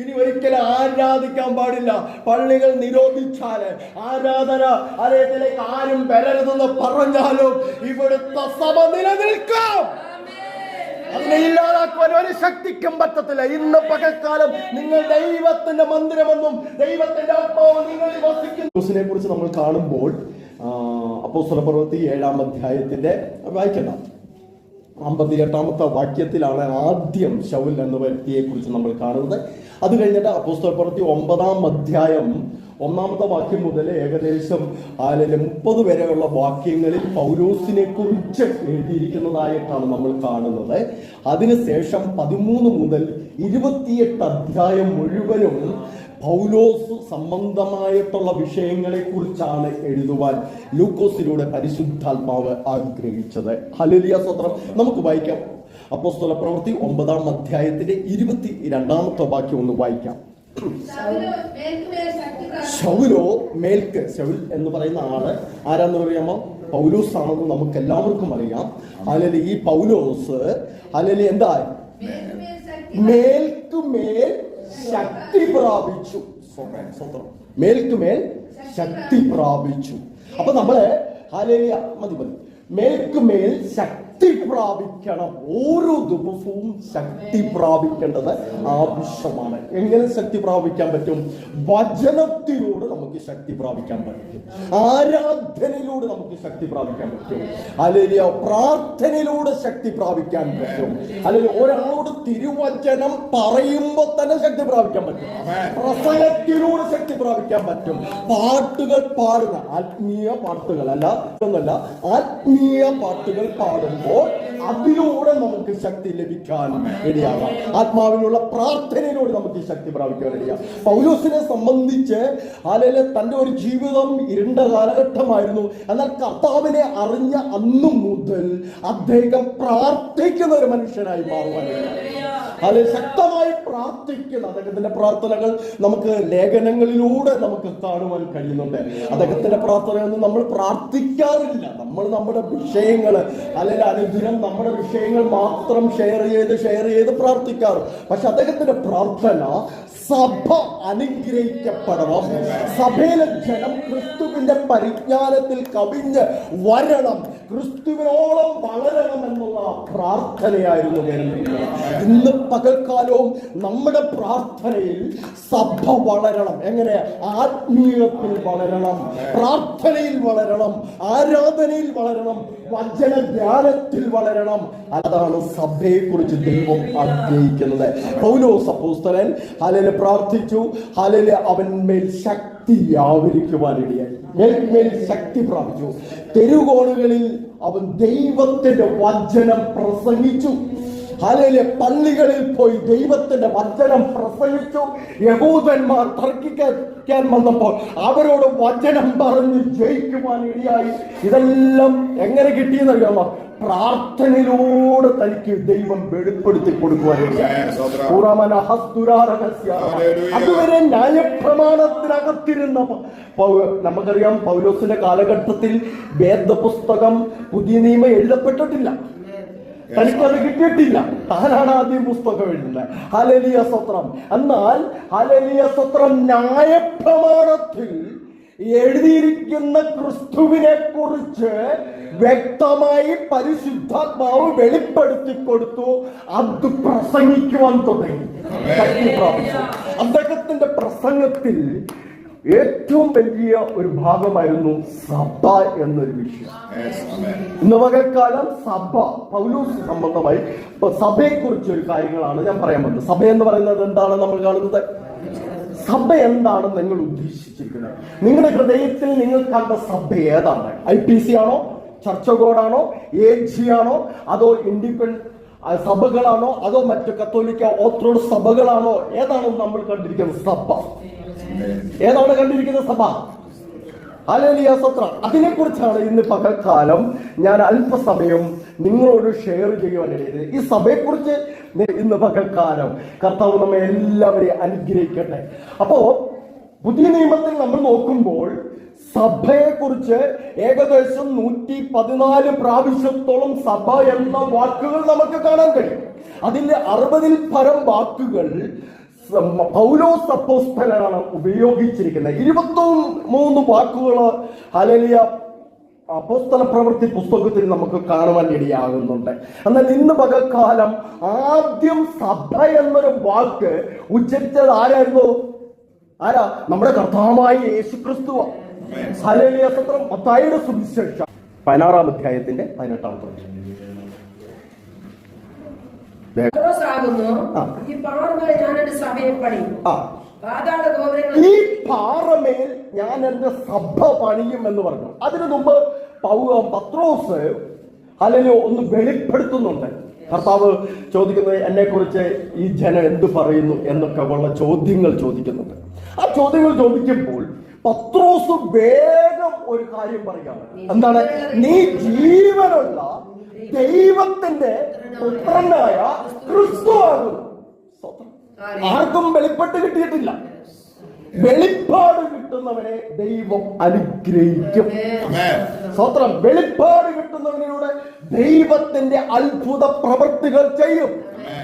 ഇനി ഒരിക്കലും ആരാധിക്കാൻ പാടില്ല. പള്ളികൾ നിരോധിച്ചാൽ ആരാധന ആലയത്തിലേക്ക് ആരും വരരുതെന്ന് പറഞ്ഞാലും ഇവിടുത്തെ സഭ നിലനിൽക്കാം. അതിനെ ഇല്ലാതാക്കുവാൻ ഒരു ശക്തിക്കും പറ്റത്തില്ല. ഇന്ന് പകൽക്കാലം നിങ്ങൾ ദൈവത്തിന്റെ മന്ദിരമെന്നും ദൈവത്തിന്റെ ആത്മാവ് നിങ്ങൾ വസിക്കുന്നു. കുറിച്ച് നമ്മൾ കാണുമ്പോൾ അപ്പോ സ്വലപർവത്തി ഏഴാം അധ്യായത്തിന്റെ വായിക്കണ്ട. അമ്പത്തി എട്ടാമത്തെ വാക്യത്തിലാണ് ആദ്യം ശൗൽ എന്ന വ്യക്തിയെ കുറിച്ച് നമ്മൾ കാണുന്നത്. അത് കഴിഞ്ഞിട്ട് അപ്പോസ്തല പ്രവൃത്തി ഒമ്പതാം അധ്യായം ഒന്നാമത്തെ വാക്യം മുതൽ ഏകദേശം അല്ലെങ്കിൽ മുപ്പത് വരെയുള്ള വാക്യങ്ങളിൽ പൗലോസിനെ കുറിച്ച് എഴുതിയിരിക്കുന്നതായിട്ടാണ് നമ്മൾ കാണുന്നത്. അതിനുശേഷം പതിമൂന്ന് മുതൽ ഇരുപത്തിയെട്ട് അധ്യായം മുഴുവനും പൗലോസ് സംബന്ധമായിട്ടുള്ള വിഷയങ്ങളെ കുറിച്ചാണ് എഴുതുവാൻ ലൂക്കോസിലൂടെ പരിശുദ്ധാത്മാവ് ആഗ്രഹിച്ചത്. ഹലിയ സ്വത്രം. നമുക്ക് വായിക്കാം. അപ്പോസ്തല പ്രവൃത്തി ഒമ്പതാം അധ്യായത്തിന്റെ ഇരുപത്തി രണ്ടാമത്തെ വാക്യം ഒന്ന് വായിക്കാം. ശൗലോ മേൽക്ക് ശൗൽ എന്ന് പറയുന്ന ആൾ ആരാന്ന് പറയാമോ പൗലോസ് ആണെന്ന് നമുക്ക് എല്ലാവർക്കും അറിയാം. അല്ലെങ്കിൽ ഈ പൗലോസ് അല്ലെങ്കിൽ എന്താ? മേൽക്കുമേൽ ശക്തി പ്രാപിച്ചു. മേൽക്കുമേൽ ശക്തി പ്രാപിച്ചു. അപ്പൊ നമ്മൾ ഹാലേലിയ മതി മതി. മേൽക്കുമേൽ ശക്തി പ്രാപിക്കണം ഓരോ ദിവസവും ശക്തി പ്രാപിക്കേണ്ടത് ആവശ്യമാണ്. എങ്ങനെ ശക്തി പ്രാപിക്കാൻ പറ്റും? വചനത്തിലൂടെ നമുക്ക് ശക്തി പ്രാപിക്കാൻ പറ്റും. ആരാധനയിലൂടെ നമുക്ക് ശക്തി പ്രാപിക്കാൻ പറ്റും. അല്ലെങ്കിൽ പ്രാർത്ഥനയിലൂടെ ശക്തി പ്രാപിക്കാൻ പറ്റും. അല്ലെങ്കിൽ ഒരാളോട് തിരുവചനം പറയുമ്പോൾ തന്നെ ശക്തി പ്രാപിക്കാൻ പറ്റും പ്രസംഗത്തിലൂടെ ശക്തി പ്രാപിക്കാൻ പറ്റും. പാട്ടുകൾ പാടുന്ന ആത്മീയ പാട്ടുകൾ അല്ല ഒന്നല്ല ആത്മീയ പാട്ടുകൾ പാടുമ്പോൾ അതിലൂടെ നമുക്ക് ശക്തി ലഭിക്കാൻ ഇടയാകാം ആത്മാവിനുള്ള പ്രാർത്ഥനയിലൂടെ നമുക്ക് ഈ ശക്തി പ്രാപിക്കാൻ ഇടയാം പൗലോസിനെ സംബന്ധിച്ച് ആലയിലെ തന്റെ ഒരു ജീവിതം ഇരുണ്ട കാലഘട്ടമായിരുന്നു. എന്നാൽ കർത്താവിനെ അറിഞ്ഞ അന്നു മുതൽ അദ്ദേഹം പ്രാർത്ഥിക്കുന്ന ഒരു മനുഷ്യനായി മാറുവാനിടയായി അത് ശക്തമായി പ്രാർത്ഥിക്കുന്ന അദ്ദേഹത്തിന്റെ പ്രാർത്ഥനകൾ നമുക്ക് ലേഖനങ്ങളിലൂടെ നമുക്ക് കാണുവാൻ കഴിയുന്നുണ്ട്. അദ്ദേഹത്തിന്റെ പ്രാർത്ഥനയൊന്നും നമ്മൾ പ്രാർത്ഥിക്കാറില്ല. നമ്മൾ നമ്മുടെ വിഷയങ്ങൾ അല്ലെങ്കിൽ അനുദിനം നമ്മുടെ വിഷയങ്ങൾ മാത്രം ഷെയർ ചെയ്ത് ഷെയർ ചെയ്ത് പ്രാർത്ഥിക്കാറ്. പക്ഷെ അദ്ദേഹത്തിന്റെ പ്രാർത്ഥന സഭ അനുഗ്രഹിക്കപ്പെടണം. സഭയിലെ ജനം ക്രിസ്തുവിന്റെ പരിജ്ഞാനത്തിൽ കവിഞ്ഞ് വരണം. ക്രിസ്തുവിനോളം വളരണം എന്നുള്ള പ്രാർത്ഥനയായിരുന്നു ഇന്ന് പകൽക്കാലവും നമ്മുടെ പ്രാർത്ഥനയിൽ സഭ വളരണം. എങ്ങനെ? ആത്മീയത്തിൽ വളരണം. പ്രാർത്ഥനയിൽ വളരണം. ആരാധനയിൽ വളരണം. വചന ധ്യാനത്തിൽ വളരണം. അതാണ് സഭയെ കുറിച്ച് ദൈവം ആഗ്രഹിക്കുന്നത്. പൗലോ അപ്പോസ്തലൻ ഹലല് പ്രാർത്ഥിച്ചു. ഹലല് അവന്മേൽ ശക്തി ആവരിക്കുവാനിടയായി. മേൽമേൽ ശക്തി പ്രാപിച്ചു. തെരുകോണുകളിൽ അവൻ ദൈവത്തിന്റെ വചനം പ്രസംഗിച്ചു. ഹാലയിലെ പള്ളികളിൽ പോയി ദൈവത്തിന്റെ വചനം പ്രസംഗിച്ചു. യഹൂദന്മാർ തർക്കിക്കാൻ വന്നപ്പോൾ അവരോട് വചനം പറഞ്ഞ് ജയിക്കുവാൻ ഇടയായി. ഇതെല്ലാം എങ്ങനെ കിട്ടിയെന്നറിയാമോ? പ്രാർത്ഥനയിലൂടെ തനിക്ക് ദൈവം വെളിപ്പെടുത്തി അതുവരെ ന്യായപ്രമാണത്തിനകത്തിരുന്ന നമുക്കറിയാം പൗലോസിന്റെ കാലഘട്ടത്തിൽ വേദപുസ്തകം പുതിയ നിയമം എഴുതപ്പെട്ടിട്ടില്ല. തനിക്കത് കിട്ടിയിട്ടില്ല. ആരാണ് ആദ്യം പുസ്തകം എഴുതുന്നത് ഹലലിയ സത്രം എന്നാൽ ഹലലിയ സത്രം ന്യായപ്രമാണത്തിൽ എഴുതിയിരിക്കുന്ന ക്രിസ്തുവിനെ കുറിച്ച് വ്യക്തമായി പരിശുദ്ധാത്മാവ് വെളിപ്പെടുത്തി കൊടുത്തു. അത് പ്രസംഗിക്കുവാൻ തുടങ്ങി. അദ്ദേഹത്തിന്റെ പ്രസംഗത്തിൽ ഏറ്റവും വലിയ ഒരു ഭാഗമായിരുന്നു സഭ എന്നൊരു വിഷയം. ഇന്ന് പകൽക്കാലം സഭ പൗലൂസ് സംബന്ധമായി ഇപ്പൊ സഭയെ കുറിച്ച് ഒരു കാര്യങ്ങളാണ് ഞാൻ പറയാൻ പറ്റുന്നത് സഭ എന്ന് പറയുന്നത് എന്താണ് നമ്മൾ കാണുന്നത്? സഭ എന്താണ് നിങ്ങൾ ഉദ്ദേശിച്ചിരിക്കുന്നത്. നിങ്ങളുടെ ഹൃദയത്തിൽ നിങ്ങൾ കണ്ട സഭ ഏതാണ്? ഐ പി സി ആണോ? ചർച്ച ഗോഡാണോ എ ജി ആണോ? അതോ ഇൻഡിപെൻഡന്റ് സഭകളാണോ? അതോ മറ്റു കത്തോലിക്ക ഓർത്തഡോക്സ് സഭകളാണോ? ഏതാണ് നമ്മൾ കണ്ടിരിക്കുന്നത്? സഭ. ഏതാണ് കണ്ടിരിക്കുന്ന സഭ? അലലിയ സത്ര അതിനെ കുറിച്ചാണ് ഇന്ന് പകൽക്കാലം ഞാൻ അല്പസമയം നിങ്ങളോട് ഷെയർ ചെയ്യുവാനിടയത് ഈ സഭയെക്കുറിച്ച് ഇന്ന് പകൽക്കാലം കർത്താവ് നമ്മെ എല്ലാവരെയും അനുഗ്രഹിക്കട്ടെ. അപ്പോ പുതിയ നിയമത്തിൽ നമ്മൾ നോക്കുമ്പോൾ സഭയെക്കുറിച്ച് ഏകദേശം നൂറ്റി പതിനാല് പ്രാവശ്യത്തോളം സഭ എന്ന വാക്കുകൾ നമുക്ക് കാണാൻ കഴിയും. അതിന്റെ അറുപതിൽ പരം വാക്കുകൾ പൗലോസ് അപ്പോസ്തലനാണ് ഉപയോഗിച്ചിരിക്കുന്നത്. ഇരുപത്തി മൂന്ന് വാക്കുകൾ ഹലലിയ അപ്പോസ്തല പ്രവൃത്തി പുസ്തകത്തിൽ നമുക്ക് കാണുവാൻ ഇടയാകുന്നുണ്ട്. എന്നാൽ ഇന്ന് പകൽക്കാലം ആദ്യം സഭ എന്നൊരു വാക്ക് ഉച്ചരിച്ചത് ആരായിരുന്നു? ആരാ? നമ്മുടെ കർത്താവായ യേശു ക്രിസ്തു ഹലലിയ സത്രം പത്തായിരം സുവിശേഷം. പതിനാറാം അധ്യായത്തിന്റെ പതിനെട്ടാമത്തെ വാക്യം. ദേ- പത്രോസാകുന്നു ആ. ഈ പാറമേൽ ഞാൻ എന്റെ സഭ പണിയും എന്ന് പറഞ്ഞു. അതിനു മുമ്പ് പത്രോസ് അല്ലെങ്കിൽ ഒന്ന് വെളിപ്പെടുത്തുന്നുണ്ട്. കർത്താവ് ചോദിക്കുന്നത് എന്നെ കുറിച്ച് ഈ ജനം എന്ത് പറയുന്നു എന്നൊക്കെ ഉള്ള ചോദ്യങ്ങൾ ചോദിക്കുന്നുണ്ട്. ആ ചോദ്യങ്ങൾ ചോദിക്കുമ്പോൾ പത്രോസ് വേഗം ഒരു കാര്യം പറയുകയാണ്. എന്താണ്? നീ ജീവനുള്ള ദൈവത്തിന്റെ പുത്രനായ ക്രിസ്തു ആകുന്നു. ആർക്കും വെളിപ്പെട്ട് കിട്ടിയിട്ടില്ല. വെളിപ്പാട് കിട്ടുന്നവനെ ദൈവം അനുഗ്രഹിക്കും. സ്വത്രം വെളിപ്പാട് കിട്ടുന്നവനിലൂടെ ദൈവത്തിന്റെ അത്ഭുത പ്രവൃത്തികൾ ചെയ്യും.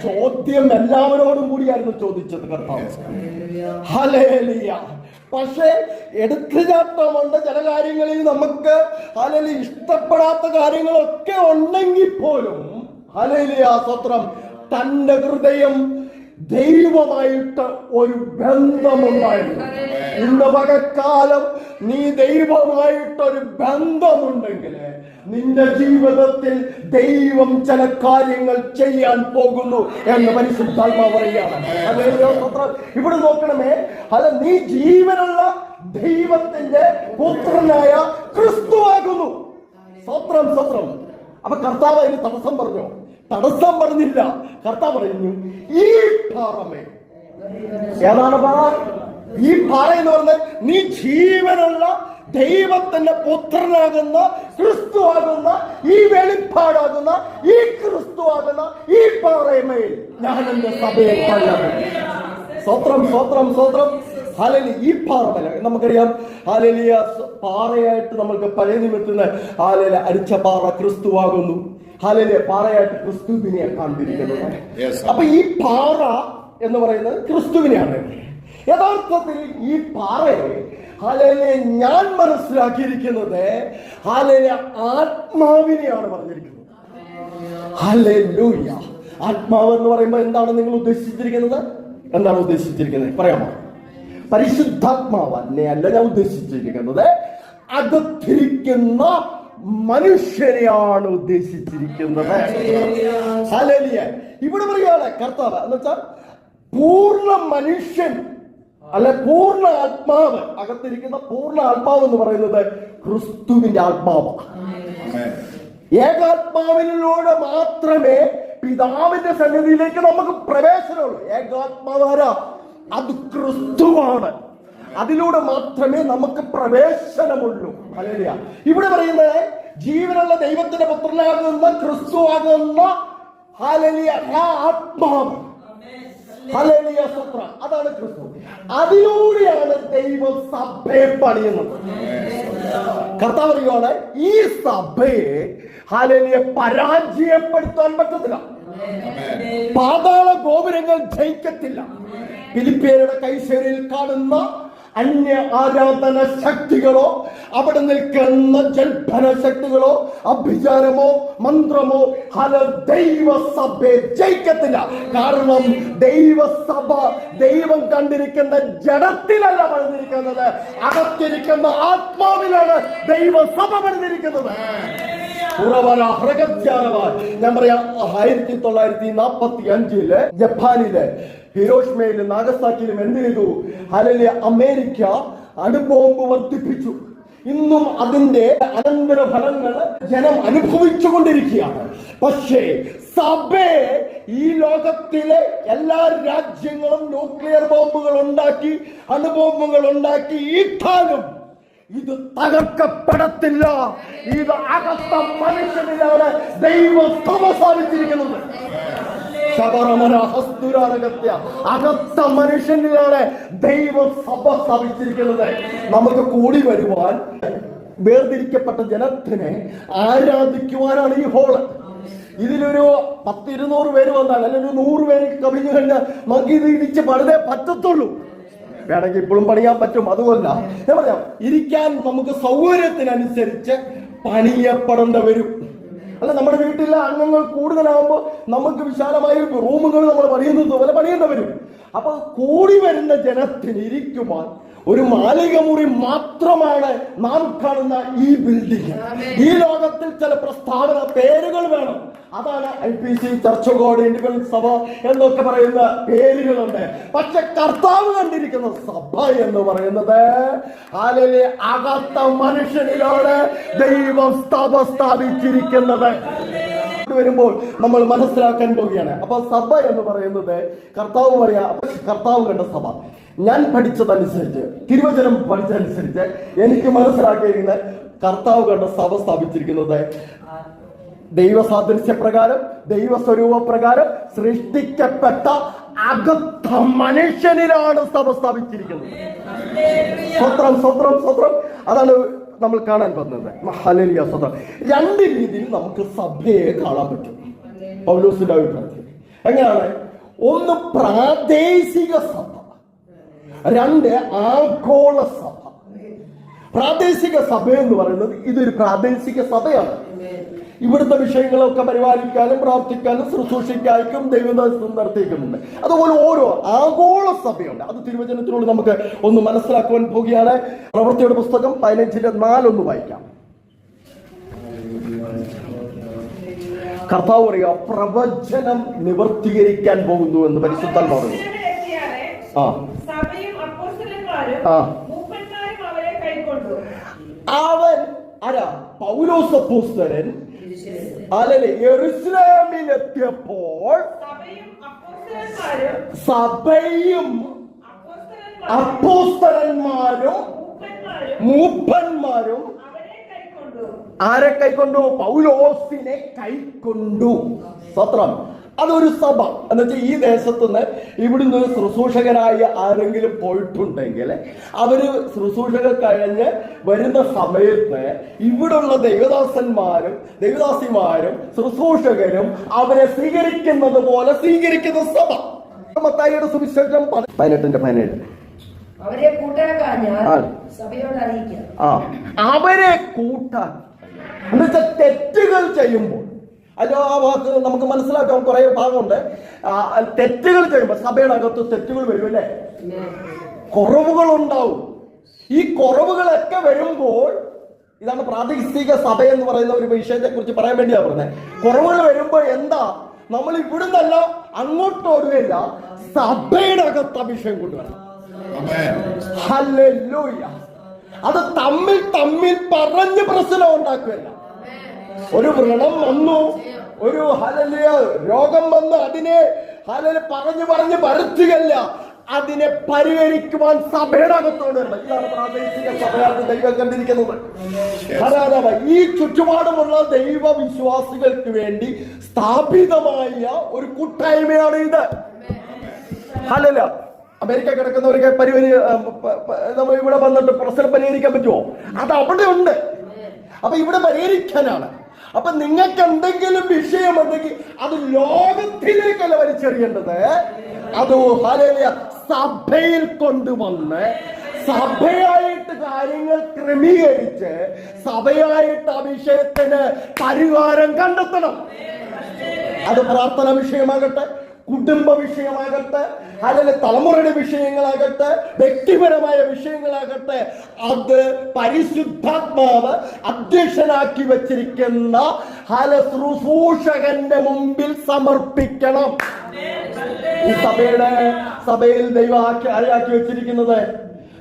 ചോദ്യം എല്ലാവരോടും കൂടിയായിരുന്നു ചോദിച്ചത് കർത്താവ്. ഹലേലിയ പക്ഷേ എടുത്തുചാട്ടമുണ്ട് ചില കാര്യങ്ങളിൽ നമുക്ക്. അല്ലെങ്കിൽ ഇഷ്ടപ്പെടാത്ത കാര്യങ്ങളൊക്കെ ഉണ്ടെങ്കിൽ പോലും ഹലേലിയ സ്വത്രം തന്റെ ഹൃദയം ദൈവമായിട്ട് ഒരു ബന്ധമുണ്ടായിരുന്നു. ഇന്ന് പകക്കാലം നീ ദൈവമായിട്ടൊരു ബന്ധമുണ്ടെങ്കിൽ നിന്റെ ജീവിതത്തിൽ ദൈവം ചില കാര്യങ്ങൾ ചെയ്യാൻ പോകുന്നു എന്ന് പരിശുദ്ധാത്മാ പറയുകയാണ്. ഇവിടെ നോക്കണമേ. അല്ല നീ ജീവനുള്ള ദൈവത്തിന്റെ പുത്രനായ ക്രിസ്തുവാകുന്നു സ്വത്രം സ്വത്രം അപ്പൊ കർത്താവ് അതിന് തടസ്സം പറഞ്ഞോ? തടസ്സം പറഞ്ഞില്ല. കർത്താവ് പറഞ്ഞു ഈ പാറമേ. ഏതാണ് പാറ? ഈ പാറ എന്ന് പറഞ്ഞാൽ നീ ജീവനുള്ള ദൈവത്തിന്റെ പുത്രനാകുന്ന ക്രിസ്തു ആകുന്ന ഈ വെളിപ്പാടാകുന്ന ഈ ക്രിസ്തു ആകുന്ന ഈ പാറയമേൽ ഞാൻ എന്റെ സഭയെ സ്വത്രം സ്വത്രം സ്വത്രം ഹാലലി ഈ പാറമല്ല നമുക്കറിയാം ഹാലലിയ പാറയായിട്ട് നമ്മൾക്ക് പഴയ നിമിത്തുന്ന ഹാലല അരിച്ച പാറ ക്രിസ്തുവാകുന്നു. ഹാലലിയ പാറയായിട്ട് ക്രിസ്തുവിനെ കണ്ടിരിക്കുന്നത്. അപ്പൊ ഈ പാറ എന്ന് പറയുന്നത് ക്രിസ്തുവിനെയാണ്. യഥാർത്ഥത്തിൽ ഈ പാറയെ ഹലലെ ഞാൻ മനസ്സിലാക്കിയിരിക്കുന്നത് ഹലലെ ആത്മാവിനെയാണ് പറഞ്ഞിരിക്കുന്നത്. ഹല്ലേലൂയ. ആത്മാവ് എന്ന് പറയുമ്പോൾ എന്താണ് നിങ്ങൾ ഉദ്ദേശിച്ചിരിക്കുന്നത്? എന്താണ് ഉദ്ദേശിച്ചിരിക്കുന്നത്? പറയാമോ? പരിശുദ്ധാത്മാവ് അല്ല ഞാൻ ഉദ്ദേശിച്ചിരിക്കുന്നത്? അകത്തിരിക്കുന്ന മനുഷ്യരെയാണ് ഉദ്ദേശിച്ചിരിക്കുന്നത്. ഇവിടെ പറയുകയാണ് കർത്താവ്. എന്ന് വെച്ചാൽ പൂർണ മനുഷ്യൻ അല്ലെ പൂർണ ആത്മാവ് അകത്തിരിക്കുന്ന പൂർണ ആത്മാവ് എന്ന് പറയുന്നത് ക്രിസ്തുവിന്റെ ആത്മാവ് ഏകാത്മാവിലൂടെ മാത്രമേ പിതാവിന്റെ സന്നിധിയിലേക്ക് നമുക്ക് പ്രവേശനമുള്ളൂ. ഏകാത്മാവാര അത് ക്രിസ്തുവാണ്. അതിലൂടെ മാത്രമേ നമുക്ക് പ്രവേശനമുള്ളൂ. ഹല്ലേലൂയ. ഇവിടെ പറയുന്നത് ജീവനുള്ള ദൈവത്തിന്റെ പുത്രനാകുന്ന ക്രിസ്തു ആകുന്ന ആത്മാവ്. അതാണ് ക്രിസ്തു. അതിലൂടെയാണ് ദൈവം സഭയെ പണിയുന്നത്. കർത്താവ് പറയുവാണ് ഈ സഭയെ ഹലലിയെ പരാജയപ്പെടുത്താൻ പറ്റത്തില്ല. പാതാള ഗോപുരങ്ങൾ ജയിക്കത്തില്ല. ഫിലിപ്പിയരുടെ കൈശേരിയിൽ കാണുന്ന അന്യ ആരാധന ശക്തികളോ അവിടെ നിൽക്കുന്ന ജൽഭന ശക്തികളോ അഭിചാരമോ മന്ത്രമോ ഹല ദൈവസഭയെ ജയിക്കത്തില്ല. കാരണം ദൈവസഭ ദൈവം കണ്ടിരിക്കുന്ന ജഡത്തിലല്ല പണിതിരിക്കുന്നത്. അകത്തിരിക്കുന്ന ആത്മാവിലാണ് ദൈവസഭ ഹൃഗത്യാനവ ഞാൻ പറയാം ആയിരത്തി തൊള്ളായിരത്തി നാൽപ്പത്തി അഞ്ചിൽ ജപ്പാനിൽ ഹിരോഷ്മയിലും നാഗസാക്കിയിലും എന്ത് ചെയ്തു? അല്ലെ അമേരിക്ക അണുബോംബ് വർദ്ധിപ്പിച്ചു. ഇന്നും അതിന്റെ അനന്തര ഫലങ്ങൾ ജനം അനുഭവിച്ചുകൊണ്ടിരിക്കുകയാണ്. പക്ഷേ സഭയെ ഈ ലോകത്തിലെ എല്ലാ രാജ്യങ്ങളും ന്യൂക്ലിയർ ബോംബുകൾ ഉണ്ടാക്കി അണുബോംബുകൾ ഉണ്ടാക്കി ഇട്ടാലും ഇത് തകർക്കപ്പെടത്തില്ല. ഇത് അകത്ത മനുഷ്യനിലാണ് ദൈവം ഹസ്തുരാനകത്യ അകത്ത മനുഷ്യനിലാണ് ദൈവം സഭ സ്ഥാപിച്ചിരിക്കുന്നത്. നമുക്ക് കൂടി വരുവാൻ വേർതിരിക്കപ്പെട്ട ജനത്തിനെ ആരാധിക്കുവാനാണ് ഈ ഹോൾ. ഇതിലൊരു പത്തിരുന്നൂറ് പേര് വന്നാൽ അല്ലെങ്കിൽ ഒരു നൂറ് പേര് കവിഞ്ഞു കഴിഞ്ഞാൽ നമുക്ക് ഇത് ഇടിച്ച് പണിതേ പറ്റത്തുള്ളൂ. വേണമെങ്കിൽ ഇപ്പോഴും പണിയാൻ പറ്റും. അതുമല്ല ഞാൻ പറയാം ഇരിക്കാൻ നമുക്ക് സൗകര്യത്തിനനുസരിച്ച് പണിയപ്പെടേണ്ട വരും. അല്ല നമ്മുടെ വീട്ടിലെ അംഗങ്ങൾ കൂടുതലാകുമ്പോൾ നമുക്ക് വിശാലമായ റൂമുകൾ നമ്മൾ പണിയുന്നത് പോലെ പണിയേണ്ടി വരും. അപ്പൊ കൂടി വരുന്ന ജനത്തിന് ഇരിക്കുവാൻ ഒരു മാലിക മുറി മാത്രമാണ് നാം കാണുന്ന ഈ ബിൽഡിംഗ് ഈ ലോകത്തിൽ ചില പ്രസ്താവന പേരുകൾ വേണം. അതാണ് ഐ പി സി ചർച്ച കോഡ് ഇൻഡിപെൻഡൻസ് സഭ എന്നൊക്കെ പറയുന്ന പേരുകളുണ്ട്. പക്ഷെ കർത്താവ് കണ്ടിരിക്കുന്ന സഭ എന്ന് പറയുന്നത് അല്ലെങ്കിൽ അകത്ത മനുഷ്യനിലാണ് ദൈവം സഭ സ്ഥാപിച്ചിരിക്കുന്നത്. വരുമ്പോൾ നമ്മൾ മനസ്സിലാക്കാൻ പോവുകയാണ് അപ്പൊ സഭ എന്ന് പറയുന്നത് കർത്താവ് പറയാ കർത്താവ് കണ്ട സഭ. ഞാൻ പഠിച്ചതനുസരിച്ച് തിരുവചനം പഠിച്ചതനുസരിച്ച് എനിക്ക് മനസ്സിലാക്കിയിരിക്കുന്ന കർത്താവ് കണ്ട സഭ സ്ഥാപിച്ചിരിക്കുന്നത് ദൈവസാദൃശ്യപ്രകാരം ദൈവസ്വരൂപ പ്രകാരം സൃഷ്ടിക്കപ്പെട്ട അകത്ത മനുഷ്യനിലാണ് സഭ സ്ഥാപിച്ചിരിക്കുന്നത്. സ്വത്രം സ്വത്രം സ്വത്രം. അതാണ് നമ്മൾ കാണാൻ പറ്റുന്നത് മഹാലിയ സ്വത്രം. രണ്ട് രീതിയിൽ നമുക്ക് സഭയെ കാണാൻ പറ്റും. പൗലോസിന്റെ അഭിപ്രായത്തിൽ. എങ്ങനെയാണ്? ഒന്ന് പ്രാദേശിക സഭ. രണ്ട് ആഗോള സഭ പ്രാദേശിക സഭ എന്ന് പറയുന്നത് ഇതൊരു പ്രാദേശിക സഭയാണ്. ഇവിടുത്തെ വിഷയങ്ങളൊക്കെ പരിപാലിക്കാനും പ്രാർത്ഥിക്കാനും ശുശ്രൂഷിക്കാനും ദൈവദാസം നടത്തിയിരിക്കുന്നുണ്ട് അതുപോലെ ഓരോ ആഗോള സഭയുണ്ട് അത് തിരുവചനത്തിലൂടെ നമുക്ക് ഒന്ന് മനസ്സിലാക്കുവാൻ പോവുകയാണ്. പ്രവൃത്തിയുടെ പുസ്തകം പതിനഞ്ചിന്റെ നാലൊന്ന് വായിക്കാം. കർത്താവ് പറയുക പ്രവചനം നിവർത്തീകരിക്കാൻ പോകുന്നു എന്ന് പരിശുദ്ധൻ പറഞ്ഞു ആ. സഭയും അപ്പോസ്തലന്മാരും ആ. മൂപ്പന്മാരും അവരെ കൈക്കൊണ്ടു അവൻ ആരാ? പൗലോസ് അപ്പോസ്തലൻ അല്ലെ എറുസ്ലാമിലെത്തിയപ്പോൾ സഭയും അപ്പോസ്തരന്മാരും മൂപ്പന്മാരും ആരെ കൈക്കൊണ്ടു? പൗലോസിനെ കൈക്കൊണ്ടു. സ്വത്രം അതൊരു സഭ. എന്നുവെച്ചാൽ ഈ ദേശത്തുനിന്ന് ഇവിടുന്ന് ഒരു ശുശ്രൂഷകരായ ആരെങ്കിലും പോയിട്ടുണ്ടെങ്കിൽ അവർ ശുശ്രൂഷകൾ കഴിഞ്ഞ് വരുന്ന സമയത്ത് ഇവിടുള്ള ദൈവദാസന്മാരും ദൈവദാസിമാരും ശുശ്രൂഷകരും അവരെ സ്വീകരിക്കുന്നത് പോലെ സ്വീകരിക്കുന്ന സഭ. മത്തായിയുടെ സുവിശേഷം പതി- പതിനെട്ടിന്റെ പതിനേഴ്. അവരെ അവരെ കൂട്ടാൻ. എന്നുവെച്ചാൽ തെറ്റുകൾ ചെയ്യുമ്പോൾ അത് ആ വാക്ക് നമുക്ക് മനസ്സിലാക്കാൻ കുറെ ഭാഗമുണ്ട്. തെറ്റുകൾ ചെയ്യുമ്പോൾ സഭയുടെ അകത്ത് തെറ്റുകൾ വരും അല്ലേ? കുറവുകൾ ഉണ്ടാവും ഈ കുറവുകളൊക്കെ വരുമ്പോൾ ഇതാണ് പ്രാദേശിക സഭ എന്ന് പറയുന്ന ഒരു വിഷയത്തെ കുറിച്ച് പറയാൻ വേണ്ടിയാണ് പറഞ്ഞത്. കുറവുകൾ വരുമ്പോൾ എന്താ? നമ്മൾ ഇവിടുന്നല്ല അങ്ങോട്ട് ഓടുകയില്ല സഭയുടെ അകത്ത് വിഷയം കൊണ്ടുവരണം. അത് തമ്മിൽ തമ്മിൽ പറഞ്ഞ് പ്രശ്നം ഉണ്ടാക്കുകയല്ല. ഒരു വ്രണം വന്നു. ഒരു ഹലലിയ രോഗം വന്ന്. അതിനെ ഹലല് പറഞ്ഞു പറഞ്ഞ് വരുത്തുകയല്ല. അതിനെ പരിഹരിക്കുവാൻ സഭയുടെ അകത്തോട് പ്രാദേശിക സഭയാണ് ദൈവം കണ്ടിരിക്കുന്നത്. ഈ ചുറ്റുപാടുമുള്ള ദൈവവിശ്വാസികൾക്ക് വേണ്ടി സ്ഥാപിതമായ ഒരു കൂട്ടായ്മയാണ് ഇത്. ഹലല അമേരിക്ക കിടക്കുന്നവർക്ക് പരിഹരി നമ്മൾ ഇവിടെ വന്നിട്ട് പ്രശ്നം പരിഹരിക്കാൻ പറ്റുമോ? അത് അവിടെ ഉണ്ട് അപ്പൊ ഇവിടെ പരിഹരിക്കാനാണ്. അപ്പൊ നിങ്ങൾക്ക് എന്തെങ്കിലും വിഷയമുണ്ടെങ്കിൽ അത് ലോകത്തിലേക്കല്ല വലിച്ചെറിയേണ്ടത്. അത് സഭയിൽ കൊണ്ടുവന്ന് സഭയായിട്ട് കാര്യങ്ങൾ ക്രമീകരിച്ച് സഭയായിട്ട് ആ വിഷയത്തിന് പരിഹാരം കണ്ടെത്തണം. അത് പ്രാർത്ഥന വിഷയമാകട്ടെ. കുടുംബ വിഷയമാകട്ടെ അല്ലെങ്കിൽ തലമുറയുടെ വിഷയങ്ങളാകട്ടെ വ്യക്തിപരമായ വിഷയങ്ങളാകട്ടെ അത് പരിശുദ്ധാത്മാവ് അധ്യക്ഷനാക്കി വച്ചിരിക്കുന്ന ഹല ശുശ്രൂഷകന്റെ മുമ്പിൽ സമർപ്പിക്കണം. ഈ സഭയുടെ സഭയിൽ ദൈവം ആക്കി വെച്ചിരിക്കുന്നത്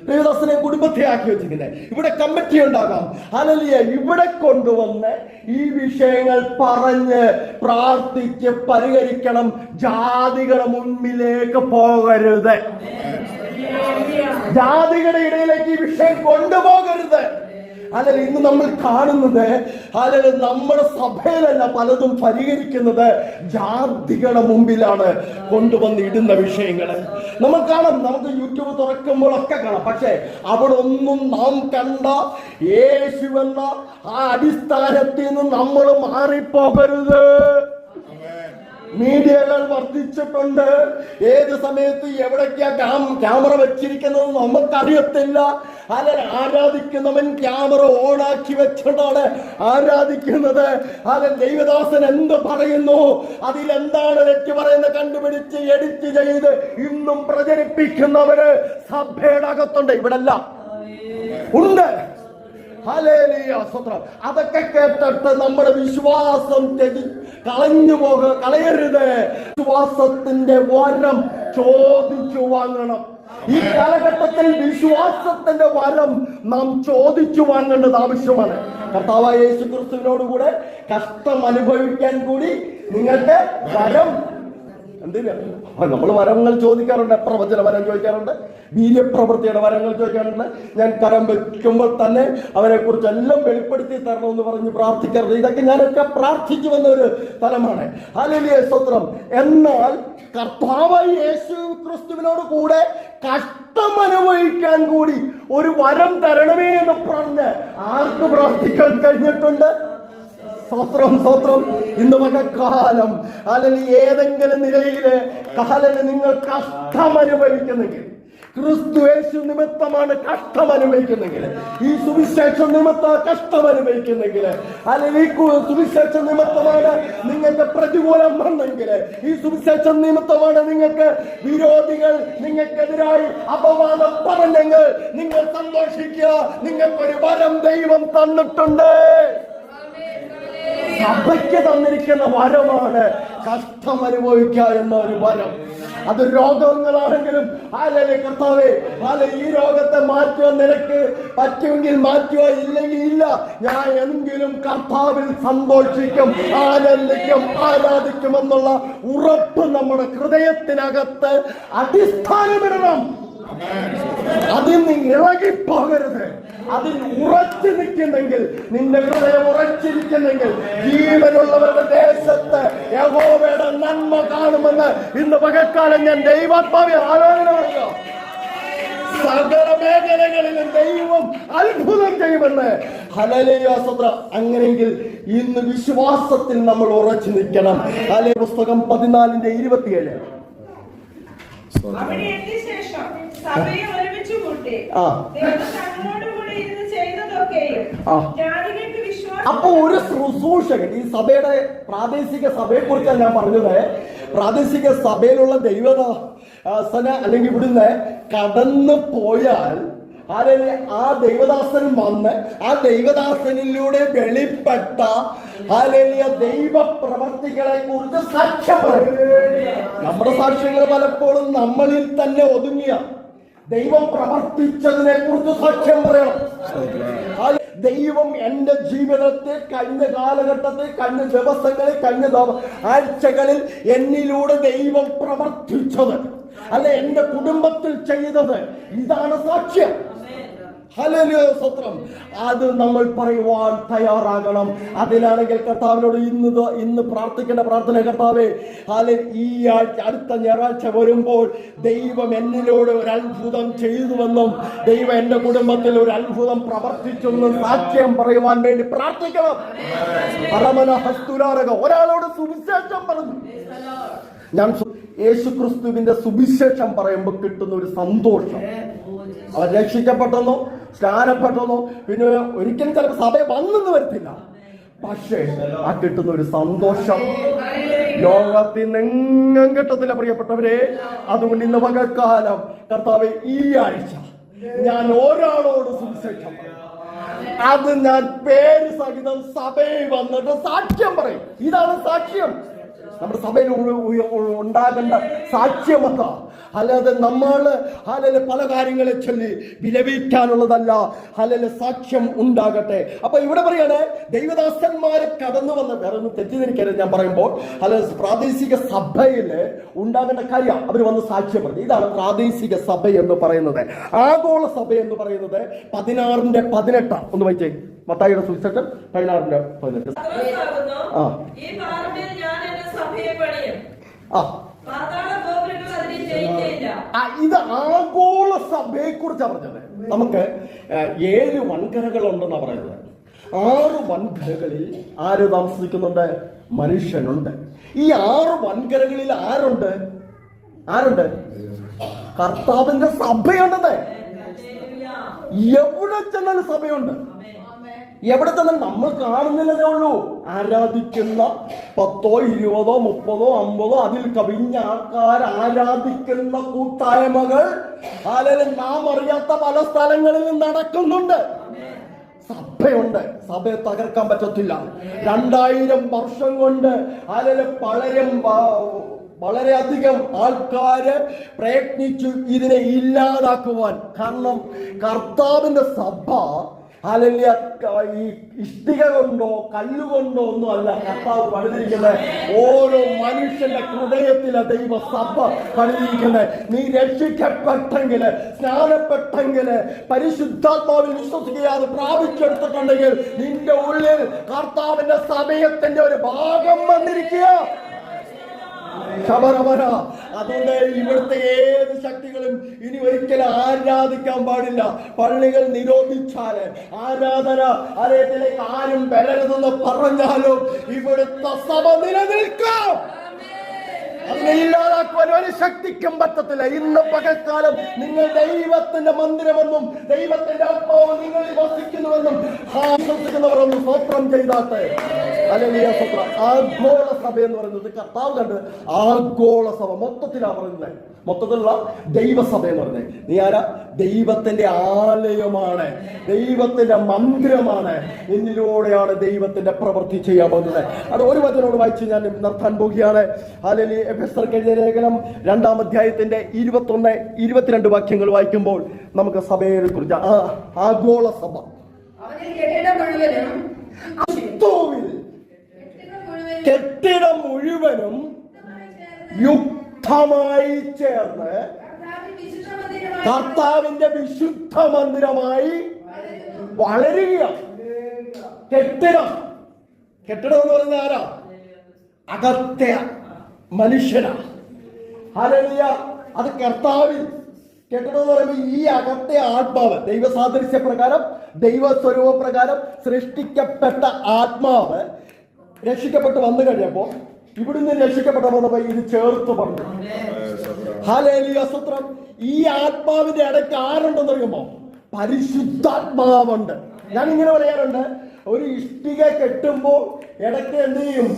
ദൈവദാസനെ കുടുംബത്തെ ആക്കി വെച്ചിരിക്കുന്നത്. ഇവിടെ കമ്മിറ്റി ഉണ്ടാകാം. അലലിയ ഇവിടെ കൊണ്ടുവന്ന് ഈ വിഷയങ്ങൾ പറഞ്ഞ് പ്രാർത്ഥിച്ച് പരിഹരിക്കണം. ജാതികളുടെ മുൻപിലേക്ക് പോകരുത്. ജാതികളുടെ ഇടയിലേക്ക് ഈ വിഷയം കൊണ്ടുപോകരുത്. അല്ലെങ്കിൽ ഇന്ന് നമ്മൾ കാണുന്നത് അല്ലെങ്കിൽ നമ്മുടെ സഭയിലല്ല പലതും പരിഹരിക്കുന്നത് ജാതികളുടെ മുമ്പിലാണ് കൊണ്ടുവന്ന് ഇടുന്ന വിഷയങ്ങൾ. നമ്മൾ കാണാം നമുക്ക് യൂട്യൂബ് തുറക്കുമ്പോഴൊക്കെ കാണാം. പക്ഷേ അവിടെ ഒന്നും നാം കണ്ട യേശു എന്ന ആ അടിസ്ഥാനത്തിൽ നിന്ന് നമ്മൾ മാറിപ്പോകരുത്. മീഡിയകൾ വർദ്ധിച്ചിട്ടുണ്ട്. ഏത് സമയത്ത് എവിടേക്കാ ക്യാം- ക്യാമറ വെച്ചിരിക്കുന്നത് നമുക്കറിയത്തില്ല. അല്ലെ ആരാധിക്കുന്നവൻ ക്യാമറ ഓണാക്കി വെച്ചിട്ടാണ് ആരാധിക്കുന്നത്? അത് ദൈവദാസൻ എന്ത് പറയുന്നു? അതിലെന്താണ് തെറ്റ് പറയുന്നത്? കണ്ടുപിടിച്ച് എഡിറ്റ് ചെയ്ത് ഇന്നും പ്രചരിപ്പിക്കുന്നവര് സഭയുടെ അകത്തുണ്ട്. ഇവിടെ ഉണ്ട്. അതൊക്കെ കേട്ടിട്ട് നമ്മുടെ വിശ്വാസം കളഞ്ഞു പോക കളയരുത്. വിശ്വാസത്തിന്റെ വരം ചോദിച്ചു വാങ്ങണം. ഈ കാലഘട്ടത്തിൽ വിശ്വാസത്തിന്റെ വരം നാം ചോദിച്ചു വാങ്ങേണ്ടത് ആവശ്യമാണ്. കർത്താവായ യേശു ക്രിസ്തുവിനോട് കൂടെ കഷ്ടം അനുഭവിക്കാൻ കൂടി നിങ്ങൾക്ക് വരം എന്തിനാ? നമ്മൾ വരങ്ങൾ ചോദിക്കാറുണ്ട് പ്രവചന വരം ചോദിക്കാറുണ്ട്? വീര്യപ്രവൃത്തിയുടെ വരങ്ങൾ ചോദിക്കാറുണ്ട്. ഞാൻ കരം വെക്കുമ്പോൾ തന്നെ അവരെ കുറിച്ച് എല്ലാം വെളിപ്പെടുത്തി തരണമെന്ന് പറഞ്ഞ് പ്രാർത്ഥിക്കാറുണ്ട്. ഇതൊക്കെ ഞാനൊക്കെ പ്രാർത്ഥിച്ചു വന്ന ഒരു തലമാണ് ഹല്ലേലൂയ സ്വത്രം എന്നാൽ കർത്താവായി യേശു ക്രിസ്തുവിനോട് കൂടെ കഷ്ടം അനുഭവിക്കാൻ കൂടി ഒരു വരം തരണമേ എന്ന് പറഞ്ഞ് ആർക്ക് പ്രാർത്ഥിക്കാൻ കഴിഞ്ഞിട്ടുണ്ട്? സ്തോത്രം സ്തോത്രം. ഇന്ന് മഴക്കാലം അല്ലെങ്കിൽ ഏതെങ്കിലും നിലയിൽ കാലന് നിങ്ങൾ കഷ്ടം അനുഭവിക്കുന്നെങ്കിൽ ക്രിസ്തു യേശു നിമിത്തമാണ് കഷ്ടം അനുഭവിക്കുന്നെങ്കിൽ ഈ സുവിശേഷം നിമിത്ത കഷ്ടം അനുഭവിക്കുന്നെങ്കിൽ അല്ലെങ്കിൽ ഈ സുവിശേഷം നിമിത്തമാണ് നിങ്ങൾക്ക് പ്രതികൂലം വന്നെങ്കിൽ ഈ സുവിശേഷം നിമിത്തമാണ് നിങ്ങൾക്ക് വിരോധികൾ നിങ്ങൾക്കെതിരായി അപവാദം പറഞ്ഞെങ്കിൽ നിങ്ങൾ സന്തോഷിക്കുക. നിങ്ങൾക്കൊരു വരം ദൈവം തന്നിട്ടുണ്ട്. സഭയ്ക്ക് തന്നിരിക്കുന്ന വരമാണ് കഷ്ടം അനുഭവിക്കുക എന്ന ഒരു വരം. അത് രോഗങ്ങളാണെങ്കിലും ആലേ കർത്താവേ? ആല ഈ രോഗത്തെ മാറ്റുക നിനക്ക് പറ്റുമെങ്കിൽ മാറ്റുക ഇല്ലെങ്കിൽ ഇല്ല. ഞാൻ എങ്കിലും കർത്താവിൽ സന്തോഷിക്കും ആനന്ദിക്കും ആരാധിക്കും എന്നുള്ള ഉറപ്പ് നമ്മുടെ ഹൃദയത്തിനകത്ത് അടിസ്ഥാനമിടണം. അതിൽ നിന്ന് ഇളകിപ്പോകരുത്. അതിൽ ഉറച്ചു നിൽക്കുന്നെങ്കിൽ നിന്റെ ഹൃദയം ഉറച്ചിരിക്കുന്നെങ്കിൽ ജീവനുള്ളവരുടെ ദേശത്ത് യഹോവയുടെ നന്മ കാണുമെന്ന് ഇന്ന് പകൽക്കാലം ഞാൻ ദൈവാത്മാവി ആലോചന പറയുക സകല മേഖലകളിലും ദൈവം അത്ഭുതം ചെയ്യുമെന്ന്. ഹലലേയാസത്ര അങ്ങനെയെങ്കിൽ ഇന്ന് വിശ്വാസത്തിൽ നമ്മൾ ഉറച്ചു നിൽക്കണം ഹലേ പുസ്തകം പതിനാലിന്റെ ഇരുപത്തിയേഴ്. ആ. അപ്പൊ ഒരു ശുശ്രൂഷകൻ ഈ സഭയുടെ പ്രാദേശിക സഭയെ കുറിച്ചാണ് ഞാൻ പറഞ്ഞത്. പ്രാദേശിക സഭയിലുള്ള ദൈവദാസന അല്ലെങ്കിൽ ഇവിടുന്ന് കടന്നു പോയാൽ ആരെ ആ ദൈവദാസൻ വന്ന് ആ ദൈവദാസനിലൂടെ വെളിപ്പെട്ട ആലേലിയ ദൈവ പ്രവർത്തികളെ കുറിച്ച് സാക്ഷ്യം നമ്മുടെ സാക്ഷ്യങ്ങൾ പലപ്പോഴും നമ്മളിൽ തന്നെ ഒതുങ്ങിയ ദൈവം പ്രവർത്തിച്ചതിനെ കുറിച്ച് സാക്ഷ്യം പറയണം ദൈവം എന്റെ ജീവിതത്തെ കഴിഞ്ഞ കാലഘട്ടത്തിൽ കഴിഞ്ഞ ദിവസങ്ങളിൽ കഴിഞ്ഞ ആഴ്ചകളിൽ എന്നിലൂടെ ദൈവം പ്രവർത്തിച്ചത്. അല്ലെ എന്റെ കുടുംബത്തിൽ ചെയ്തത്. ഇതാണ് സാക്ഷ്യം. സ്തോത്രം അത് നമ്മൾ പറയുവാൻ തയ്യാറാകണം. അതിലാണെങ്കിൽ കർത്താവിനോട് ഇന്ന് ഇന്ന് പ്രാർത്ഥിക്കേണ്ട പ്രാർത്ഥന കർത്താവേ ഹാലെ ഈ ആഴ്ച അടുത്ത ഞായറാഴ്ച വരുമ്പോൾ ദൈവം എന്നിലൂടെ ഒരു അത്ഭുതം ചെയ്തുവെന്നും ദൈവം എന്റെ കുടുംബത്തിൽ ഒരു അത്ഭുതം പ്രവർത്തിച്ചെന്നും സാക്ഷ്യം പറയുവാൻ വേണ്ടി പ്രാർത്ഥിക്കണം. പരമന ഹസ്തുലാരക ഒരാളോട് സുവിശേഷം പറഞ്ഞു. ഞാൻ യേശുക്രിസ്തുവിന്റെ യേശു ക്രിസ്തുവിന്റെ സുവിശേഷം പറയുമ്പോൾ കിട്ടുന്ന ഒരു സന്തോഷം. അവർ രക്ഷിക്കപ്പെട്ടെന്നോ? സ്നാനപ്പെട്ടെന്നോ? പിന്നെ ഒരിക്കലും ചിലപ്പോൾ സഭ വന്നെന്ന് വരത്തില്ല. പക്ഷേ ആ കിട്ടുന്ന ഒരു സന്തോഷം. ലോകത്തിൽ നിന്നെങ്ങും കിട്ടത്തില്ല പ്രിയപ്പെട്ടവരെ. അതുകൊണ്ട് ഇന്ന് പകൽക്കാലം കർത്താവ് ഈ ആഴ്ച ഞാൻ ഒരാളോട് സുവിശേഷം അത് ഞാൻ പേര് സഹിതം സഭയിൽ വന്നിട്ട് സാക്ഷ്യം പറയും. ഇതാണ് സാക്ഷ്യം. നമ്മുടെ സഭയിൽ ഉണ്ടാകേണ്ട സാക്ഷ്യമത. അല്ലാതെ നമ്മൾ അല്ലെ പല കാര്യങ്ങളെ ചൊല്ലി വിലപിക്കാനുള്ളതല്ല. അല്ലെ സാക്ഷ്യം ഉണ്ടാകട്ടെ. അപ്പൊ ഇവിടെ പറയണേ ദൈവദാസന്മാരെ കടന്നു വന്ന വേറെ ഒന്നും തെറ്റിദ്ധരിക്കരുത് ഞാൻ പറയുമ്പോൾ. അല്ലെ പ്രാദേശിക സഭയിൽ ഉണ്ടാകേണ്ട കാര്യം അവർ വന്ന് സാക്ഷ്യം പറഞ്ഞു. ഇതാണ് പ്രാദേശിക സഭ എന്ന് പറയുന്നത്. ആഗോള സഭ എന്ന് പറയുന്നത് പതിനാറിന്റെ പതിനെട്ടാണ് ഒന്ന് വായിച്ചേ. മത്തായിയുടെ സുവിശേഷം പതിനാറിന്റെ പതിനെട്ട്. ആ. ഈ പാറമേൽ ഞാൻ എന്റെ സഭയെ പണിയും ആ. ഇത് ആഗോള സഭയെ കുറിച്ചാണ് പറഞ്ഞത്. നമുക്ക് ഏഴ് വൻകരകൾ ഉണ്ടെന്നാണ് പറയുന്നത്. ആറ് വൻകരകളിൽ ആര് താമസിക്കുന്നുണ്ട്? മനുഷ്യനുണ്ട്. ഈ ആറ് വൻകരകളിൽ ആരുണ്ട്? ആരുണ്ട്? കർത്താവിന്റെ സഭയുണ്ടെന്നേ എവിടെ ചെന്നാലും സഭയുണ്ട്. എവിടെ തന്നെ നമ്മൾ കാണുന്നില്ലതേ ഉള്ളൂ. ആരാധിക്കുന്ന പത്തോ ഇരുപതോ മുപ്പതോ അമ്പതോ അതിൽ കവിഞ്ഞ ആൾക്കാർ ആരാധിക്കുന്ന കൂട്ടായ്മകൾ. അല്ലെങ്കിൽ നാം അറിയാത്ത പല സ്ഥലങ്ങളിൽ നടക്കുന്നുണ്ട്. സഭയുണ്ട്. സഭയെ തകർക്കാൻ പറ്റത്തില്ല. രണ്ടായിരം വർഷം കൊണ്ട് അല്ലെങ്കിൽ പലരും വളരെയധികം ആൾക്കാര് പ്രയത്നിച്ചു ഇതിനെ ഇല്ലാതാക്കുവാൻ. കാരണം കർത്താവിന്റെ സഭ അല്ലെങ്കിൽ ഈ ഇഷ്ടിക കൊണ്ടോ കല്ലുകൊണ്ടോ ഒന്നും അല്ല കർത്താവ് പണിതിരിക്കുന്നത് ഓരോ മനുഷ്യന്റെ ഹൃദയത്തിലെ ദൈവ സഭ പണിതിരിക്കുന്നത് നീ രക്ഷിക്കപ്പെട്ടെങ്കിൽ സ്നാനപ്പെട്ടെങ്കിൽ പരിശുദ്ധാത്മാവിൽ വിശ്വസിക്കാതെ പ്രാപിച്ചെടുത്തിട്ടുണ്ടെങ്കിൽ നിന്റെ ഉള്ളിൽ കർത്താവിന്റെ സമയത്തിന്റെ ഒരു ഭാഗം വന്നിരിക്കുക. അതുകൊണ്ട് ഇവിടുത്തെ ഏത് ശക്തികളും ഇനി ഒരിക്കലും ആരാധിക്കാൻ പാടില്ല. പള്ളികൾ നിരോധിച്ചാൽ ആരാധന അറിയത്തിലേക്ക് ആരും വരരുതെന്ന് പറഞ്ഞാലും ഇവിടുത്തെ സഭ നിലനിൽക്കാം. ഇല്ലാതാക്കുവാൻ ഒരു ശക്തിക്കും പറ്റത്തില്ല. ഇന്ന് പകൽക്കാലം നിങ്ങൾ ദൈവത്തിന്റെ മന്ദിരമെന്നും ദൈവത്തിന്റെ ആത്മാവ് നിങ്ങളിൽ വസിക്കുന്നുവെന്നും ആശ്വസിക്കുന്നവരൊന്നും സ്വപ്നം ചെയ്താട്ടെ. അല്ലെങ്കിൽ ആഗോള സഭ എന്ന് പറയുന്നത് കർത്താവ് കണ്ട് ആഗോള സഭ മൊത്തത്തിലാണ് പറയുന്നത്. മൊത്തത്തിലുള്ള ദൈവസഭ എന്ന് പറഞ്ഞേ. നീ ആരാ? ദൈവത്തിന്റെ ആലയമാണ്. ദൈവത്തിന്റെ മന്ദിരമാണ്. എന്നിലൂടെയാണ് ദൈവത്തിന്റെ പ്രവൃത്തി ചെയ്യാൻ പോകുന്നത്. അത് ഒരു വചനോട് വായിച്ച് ഞാൻ നിർത്താൻ പോവുകയാണ് അല്ലെങ്കിൽ എഫെസർക്ക് എഴുതിയ ലേഖനം രണ്ടാം അധ്യായത്തിന്റെ ഇരുപത്തൊന്ന് ഇരുപത്തിരണ്ട് വാക്യങ്ങൾ വായിക്കുമ്പോൾ നമുക്ക് സഭയെ കുറിച്ച് ആ- ആഗോള സഭ. കെട്ടിടം മുഴുവനും ക്രിസ്തുവിൽ യുക്തമായി ചേർന്ന് കർത്താവിന്റെ വിശുദ്ധ മന്ദിരമായി വളരുകയാണ്. വളരുക കെട്ടിടം. കെട്ടിടം എന്ന് പറയുന്നത് ആരാ? അകത്തെ മനുഷ്യനാ. ഹരളിയ അത് കർത്താവിൽ. കെട്ടിടം എന്ന് പറയുമ്പോൾ ഈ അകത്തെ ആത്മാവ്. ദൈവ സാദൃശ്യ പ്രകാരം ദൈവസ്വരൂപ പ്രകാരം സൃഷ്ടിക്കപ്പെട്ട ആത്മാവ് രക്ഷിക്കപ്പെട്ട് വന്നു കഴിഞ്ഞപ്പോ ഇവിടുന്ന് രക്ഷിക്കപ്പെട്ടവർ ഇത് ചേർത്ത് പറഞ്ഞു. ഹാലേലിയ സൂത്രം ഈ ആത്മാവിന്റെ ഇടയ്ക്ക് ആരുണ്ടെന്ന് അറിയുമ്പോ പരിശുദ്ധാത്മാവുണ്ട്. ഞാൻ ഇങ്ങനെ പറയാറുണ്ട് ഒരു ഇഷ്ടിക കെട്ടുമ്പോൾ ഇടയ്ക്ക് എന്ത് ചെയ്യും?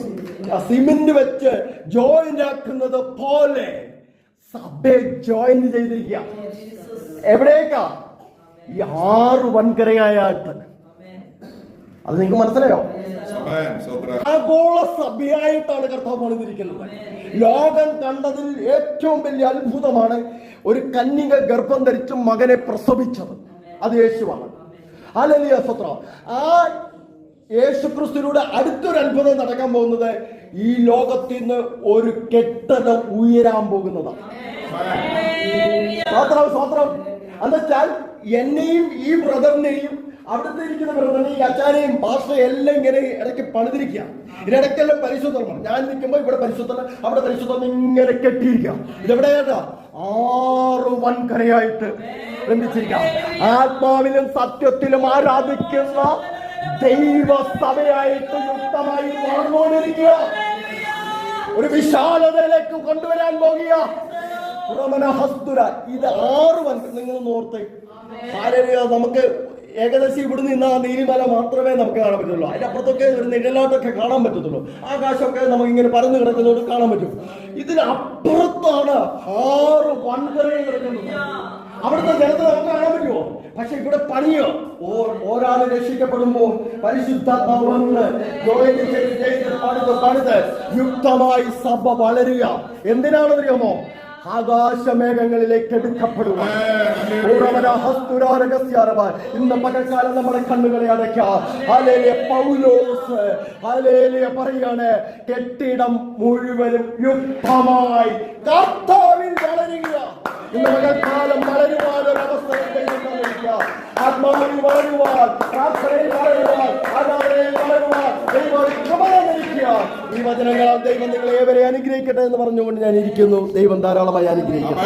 സിമെന്റ് വെച്ച് ജോയിന്റ് ആക്കുന്നത് പോലെ സഭയെ ജോയിന്റ് ചെയ്തിരിക്കുക. എവിടേക്കാ? ഈ ആറ് വൻകരയായിട്ട് അത് നിങ്ങൾക്ക് മനസ്സിലായോ. ആഗോള സഭയായിട്ടാണ് കർത്താവ് പണിതിരിക്കുന്നത് ലോകം കണ്ടതിൽ ഏറ്റവും വലിയ അത്ഭുതമാണ് ഒരു കന്യക ഗർഭം ധരിച്ച് മകനെ പ്രസവിച്ചത്. അത് യേശുവാണ്. അലലിയ സ്വത്ര. ആ യേശുക്രിസ്തുവിലൂടെ അടുത്തൊരു അത്ഭുതം നടക്കാൻ പോകുന്നത് ഈ ലോകത്തിൽ നിന്ന് ഒരു കെട്ടത ഉയരാൻ പോകുന്നതാണ്. സ്വാത്രം സ്വാത്രം. എന്നുവെച്ചാൽ എന്നെയും ഈ ബ്രദറിനെയും അവിടുത്തെ ഇരിക്കുന്ന ബ്രദറിനെ ഈ അച്ചാനെയും ഭാഷയും എല്ലാം ഇങ്ങനെ ഇടയ്ക്ക് പണിതിരിക്കുക. ഇതിനിടയ്ക്കെല്ലാം പരിശുദ്ധമാണ്. ഞാൻ നിൽക്കുമ്പോൾ ഇവിടെ പരിശുദ്ധം അവിടെ പരിശുദ്ധം ഇങ്ങനെ കെട്ടിയിരിക്കുക. കേട്ടോ ആറു വൻകരയായിട്ട് ബന്ധിച്ചിരിക്കുക. ആത്മാവിലും സത്യത്തിലും ആരാധിക്കുന്ന ദൈവ സഭയായിട്ട് യുക്തമായി വളർന്നുകൊണ്ടിരിക്കുക. ഒരു വിശാലതയിലേക്ക് കൊണ്ടുവരാൻ പോകുക. ഇത് ആറ് വൻ നിങ്ങൾ നോർത്ത് നമുക്ക് ഏകദേശം ഇവിടെ നിന്ന് ആ നീലിമല മാത്രമേ നമുക്ക് കാണാൻ പറ്റുള്ളൂ അതിന്റെ അപ്പുറത്തൊക്കെ ഒരു നിഴലാട്ടൊക്കെ കാണാൻ പറ്റത്തുള്ളൂ. ആകാശമൊക്കെ നമുക്ക് ഇങ്ങനെ പരന്നു കിടക്കുന്നതുകൊണ്ട് കാണാൻ പറ്റും. ഇതിനപ്പുറത്താണ് ആറ് വൻകരകൾ കിടക്കുന്നത്. അവിടുത്തെ ജനത്തെ നമുക്ക് കാണാൻ പറ്റുമോ? പക്ഷെ ഇവിടെ പണിയോ? ഒരാൾ രക്ഷിക്കപ്പെടുമ്പോൾ പണിത് യുക്തമായി സഭ വളരുക. എന്തിനാണെന്നറിയാമോ? ആകാശമേഘങ്ങളിലേക്ക് എടുക്കപ്പെടുക. ഇന്ന് പകൽക്കാലം നമ്മുടെ കണ്ണുകളെ അടയ്ക്കാം. പൗലോസ് പറയാണ് കെട്ടിടം മുഴുവനും യുദ്ധമായി കർത്താവിൽ വളരുക ഈ വചനങ്ങളാൽ ദൈവം നിങ്ങളെ ഏവരെ അനുഗ്രഹിക്കട്ടെ എന്ന് പറഞ്ഞുകൊണ്ട് ഞാൻ ഇരിക്കുന്നു. ദൈവം ധാരാളമായി അനുഗ്രഹിക്കട്ടെ.